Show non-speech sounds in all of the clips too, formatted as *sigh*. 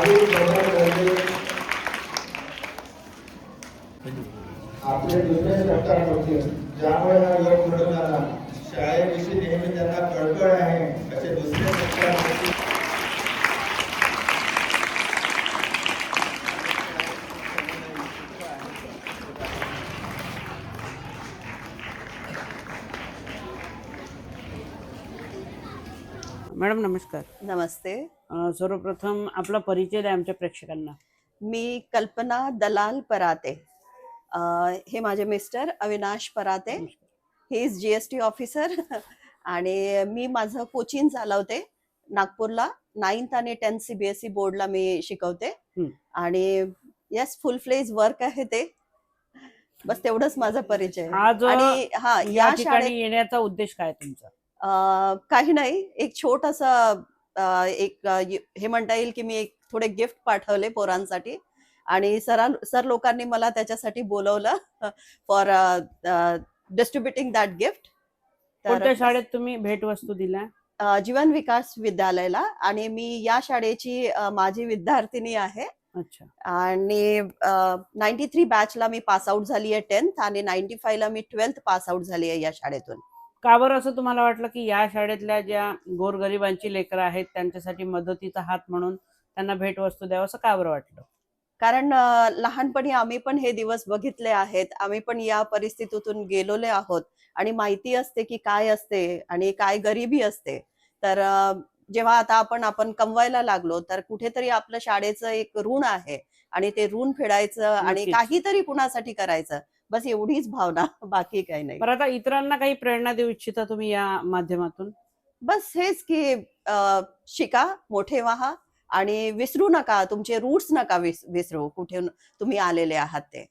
भाविक आपले जुने संस्कार होते ज्यामुळे हा योग मॅडम नमस्कार. नमस्ते. अ, सर्वप्रथम आपला परिचय द्या आमच्या प्रेक्षकांना. मी कल्पना दलाल पराते. अ, हे माझे mister Avinash Parate. He is G S T officer आणि मी माझं कोचिंग चालवते नागपूरला. नाईन्थ आणि टेन्थ सीबीएसई बोर्डला मी शिकवते. आणि येस फुल फ्लेज वर्क आहे ते. बस तेवढंच माझा परिचय. आज आणि हा या या ठिकाणी शाळेत येण्याचा उद्देश काय तुमचा? काही नाही. एक छोटासा एक हे म्हणता येईल की मी एक थोडे गिफ्ट पाठवले पोरांसाठी. आणि सरा सर लोकांनी मला त्याच्यासाठी बोलवलं फॉर डिस्ट्रीब्युटिंग दॅट गिफ्ट कोणत्या शाळेत तुम्ही भेटवस्तू दिल्या? जीवन विकास विद्यालयाला. आणि मी या शाळेची माझी विद्यार्थिनी आहे. अच्छा. आणि नाईन्टी थ्री बॅचला मी पास आउट झाली आहे टेन्थ आणि नाईन्टी फायला मी ट्वेल्थ पास आउट झाली आहे या शाळेतून. का बरं असं तुम्हाला वाटलं की या शाळेतल्या ज्या गोरगरिबांची लेकरं आहेत त्यांच्यासाठी मदतीचा हात म्हणून त्यांना भेटवस्तू द्यावं असं का बरं वाटलं? कारण लहानपणी आम्ही पण हे दिवस बघितले आहेत. आम्ही पण या परिस्थितीतून गेलेले आहोत. आणि माहिती असते की काय असते आणि काय गरिबी असते. तर जेव्हा आता आपण आपण कमवायला लागलो तर कुठेतरी आपलं शाळेचं एक ऋण आहे. आणि ते ऋण फेडायचं आणि. काहीतरी कुणासाठी करायचं? बस एवढीच भावना *laughs* बाकी काही नाही. बरं आता इतरांना काही प्रेरणा देऊ इच्छिता तुम्ही या माध्यमातून? बस हेच की अ, शिका मोठे व्हा आणि विसरू नका तुमचे रूट्स नका विस- विसरू कुठे तुम्ही आलेले आहात ते.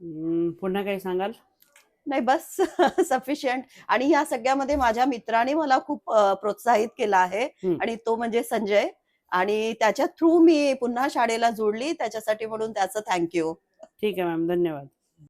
हम्म, पुन्हा काही सांगाल? नाही बस *laughs* सफिशियंट आणि या सगळ्यामध्ये माझ्या मित्राने मला खूप अ, प्रोत्साहित केलं आहे. आणि तो म्हणजे संजय. आणि त्याच्या थ्रू मी पुन्हा शाळेला जोडली त्याच्यासाठी म्हणून त्याचं थँक्यू ठीक आहे मॅम धन्यवाद.